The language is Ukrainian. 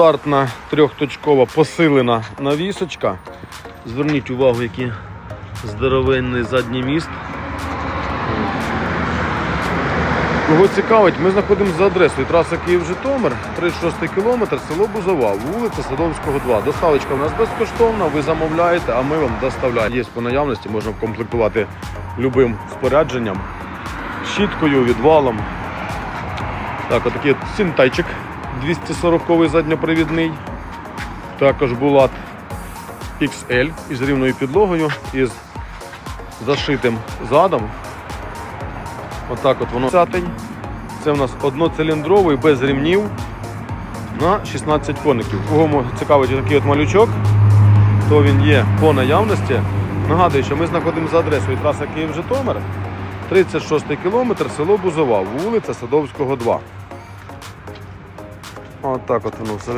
Стандартна трьохточкова посилена навісочка. Зверніть увагу, який здоровенний задній міст. Кого цікавить, ми знаходимося за адресою траса Київ-Житомир, 36 кілометр, село Бузова, вулиця Садовського, 2. Доставочка у нас безкоштовна, ви замовляєте, а ми вам доставляємо. Є по наявності, можна комплектувати любим спорядженням, щіткою, відвалом. Так, отакий от сінтайчик 240-й задньопривідний. Також булат XL із рівною підлогою, із зашитим задом. Отак от воно. Це у нас одноциліндровий без ремнів на 16 коників. Кого цікавить такий от малючок, то він є по наявності. Нагадую, що ми знаходимося за адресою траса Київ-Житомир, 36 кілометр, село Бузова, вулиця Садовського, 2. Отак от воно все.